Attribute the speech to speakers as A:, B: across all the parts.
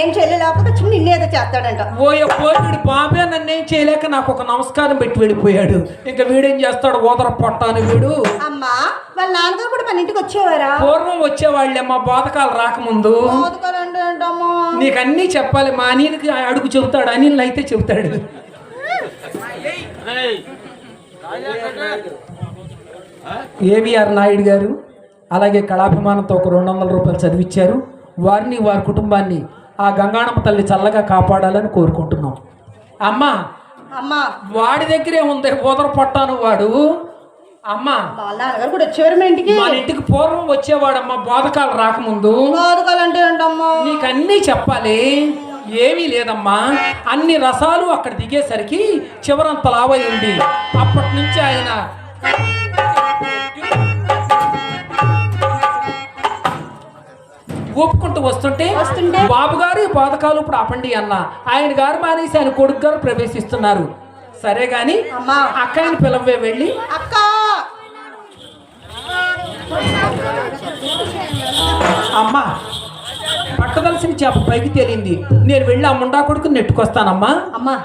A: ఏం చేయలేకపోతే చిన్న నిన్ను ఏదో చేస్తాడంట.
B: ఓయ పోయిడు బాబే నన్నేం చేయలేక నాకు ఒక నమస్కారం పెట్టి వెళ్ళిపోయాడు. ఇంకా వీడేం చేస్తాడు? ఓదర పొట్టాను వీడు.
A: అమ్మా వాళ్ళ నాన్నగారు కూడా మన ఇంటికి వచ్చేవారా?
B: పూర్వం వచ్చేవాళ్ళే మా బోధకాలు రాకముందు నీకు అన్నీ చెప్పాలి మా అనిల్కి అడుగు చెబుతాడు అనిల్ అయితే చెబుతాడు. ఏవిఆర్ నాయుడు గారు అలాగే కళాభిమానంతో ఒక రెండు వందల రూపాయలు చదివిచ్చారు. వారిని వారి కుటుంబాన్ని ఆ గంగాణమ్మ తల్లి చల్లగా కాపాడాలని కోరుకుంటున్నాం. అమ్మా
A: అమ్మా.
B: వాడి దగ్గరే ఉంది ఊదర పొట్టాను వాడు. అమ్మా
A: నాన్నగారు కూడా వచ్చేవారు మా ఇంటికి.
B: మన ఇంటికి పూర్వం వచ్చేవాడమ్మా బోధకాలు రాకముందు.
A: మోదుకోలంటే ఏంటమ్మా?
B: నీకు అన్నీ చెప్పాలి. ఏమీ లేదమ్మా. అన్ని రసాలు అక్కడ దిగేసరికి చివరంత లావై ఉంది అప్పటి నుంచి ఆయన ఒప్పుకుంటూ వస్తుంటే
A: వస్తుంటే?
B: బాబు గారు ఈ పథకాలు ఇప్పుడు ఆపండి అన్న. ఆయన గారు మానేసి ఆయన కొడుకు గారు ప్రవేశిస్తున్నారు. సరే గాని
A: అమ్మా.
B: అక్కని పిలవే వెళ్ళి
A: అక్క!
B: అమ్మా పట్టదలసిన చేప పైకి తేలింది. నేను వెళ్ళి ఆ ముండా కొడుకుని నెట్టుకొస్తానమ్మా.
A: అమ్మా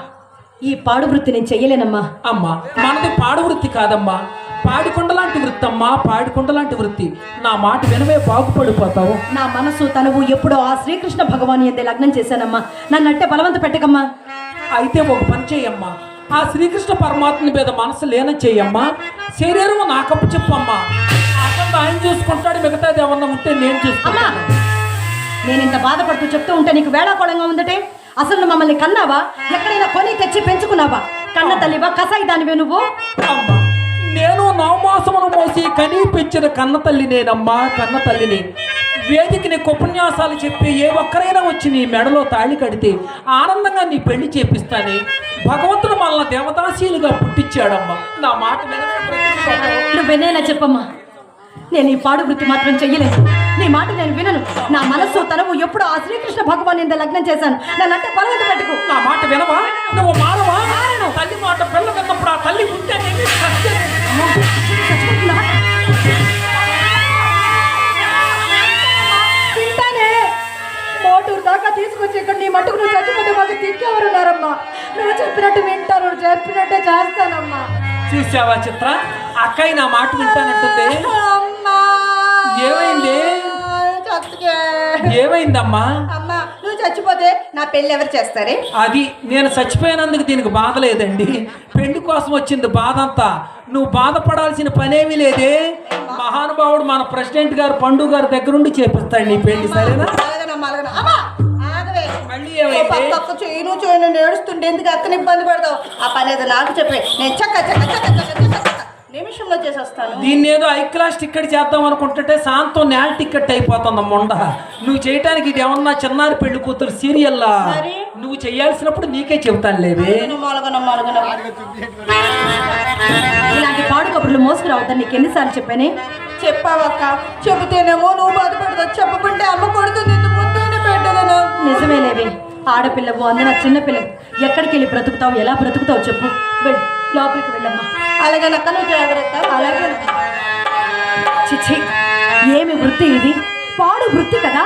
A: ఈ పాడు వృత్తి నేను చెయ్యలేనమ్మా.
B: అమ్మా మనది పాడు వృత్తి కాదమ్మా. పాడికొండ లాంటి వృత్తి అమ్మా పాడికొండ లాంటి వృత్తి. నా మాట వినవే బాగుపడిపోతావు.
A: నా మనసు తనువు ఎప్పుడో ఆ శ్రీకృష్ణ భగవాన్ ఎందే లగ్నం చేశానమ్మా. నన్ను అట్టే బలవంత పెట్టకమ్మా.
B: అయితే ఒక పని చేయమ్మా. ఆ శ్రీకృష్ణ పరమాత్మ మీద మనసు లేన చేయమ్మా. శరీరం నాకప్పు చెప్పమ్మా. ఆయన చూసుకుంటాడు మిగతాది ఏమన్నా ఉంటే నేను
A: అమ్మా!
B: చూసుకున్నాను
A: నేను ఇంత బాధపడుతూ చెప్తూ ఉంటే నీకు వేళాకోళంగా ఉందటే? అసలు మమ్మల్ని కన్నావా? ఎక్కడైనా కొని తెచ్చి పెంచుకున్నావా? కన్న తల్లివా? కసాయి దానివే నువ్వు?
B: అమ్మా! నేను నవమాసమును మోసి కనీ పెంచిన కన్న తల్లి నేనమ్మా కన్న తల్లిని. వేదికి నీకు ఉపన్యాసాలు చెప్పి ఏ ఒక్కరైనా వచ్చి నీ మెడలో తాళి కడితే ఆనందంగా నీ పెళ్ళి చేపిస్తానే. భగవంతుడు మనల్ని దేవదాసీలుగా పుట్టించాడమ్మా. నా మాట.
A: నువ్వెన్నైనా చెప్పమ్మా. నేను ఈ పాడు వృత్తి మాత్రం చెయ్యలేదు. నీ మాట నేను వినను. నా మనస్సు తనవు ఎప్పుడు ఆ శ్రీకృష్ణ భగవాన్ ఇంత లగ్నం చేశాను. నన్ను అంటే బలవంత పెట్టుకు.
B: నా మాట వినవా? నువ్వు మారవా తల్లి మాట పిల్ల విన్నప్పుడు ఆ తల్లి ఉంటేనేమి?
A: తింటానే మోటూరు దాకా తీసుకొచ్చి ఇక్కడ నీ మట్టుకు నువ్వు చచ్చిపోతే మాకు తిక్కెవరున్నారమ్మా. నువ్వు చెప్పినట్టు వింటాను నువ్వు చెప్పినట్టే చేస్తానమ్మా.
B: చూసావా చిత్ర? అక్కయ్య నా మాట వింటానంటుంది. ఏమైంది? ఏమైందమ్మా?
A: చచ్చిపోతే నా పెళ్ళి ఎవరు చేస్తారే?
B: అది నేను చచ్చిపోయినందుకు దీనికి బాధ లేదండి. పెళ్ళి కోసం వచ్చింది బాధ అంతా. నువ్వు బాధపడాల్సిన పనేమీ లేదే. మహానుభావుడు మన ప్రెసిడెంట్ గారు పండు గారి దగ్గరుండి చేపిస్తాడు నీ పెళ్ళి సరేనా? మళ్ళీ ఏమైంది?
A: పక్క చేయను చేయను ఏడుస్తుంటే ఎందుకు అక్కని ఇబ్బంది పెడతావు? ఆ పని ఏదో నాకు చెప్పే. నేను చక్క చక్క చక్క చక్క. నిమిషంలో చేసేస్తాను.
B: దీన్ని ఏదో ఐ క్లాస్ టికెట్ చేద్దాం అనుకుంటుంటే శాంతం నేల టికెట్ అయిపోతుంది మొండ. నువ్వు చేయటానికి ఇది ఏమన్నా చిన్నారి పెళ్ళి కూతురు సీరియల్లా? నువ్వు చేయాల్సినప్పుడు నీకే చెబుతాను లేవే
A: ఇలాంటి పాడు కబుర్లు మోసుకురావద్దని నీకు ఎన్నిసార్లు చెప్పానే? చెప్పావక్క. చెబితేనేమో నువ్వు బాధపడతావు. చెప్పకుంటే అమ్మ కొడుతుంది నిన్ను ముద్దైనా పెట్టలేను నిజమే లేవే ఆడపిల్లవు అందన చిన్నపిల్ల ఎక్కడికి వెళ్ళి బ్రతుకుతావు ఎలా బ్రతుకుతావు చెప్పు. వెళ్ళు. లోపలికి వెళ్ళమ్మా. అలాగే నక్క జాగ్రత్త అలాగే చిచ్చి ఏమి వృత్తి ఇది? పాడు వృత్తి కదా?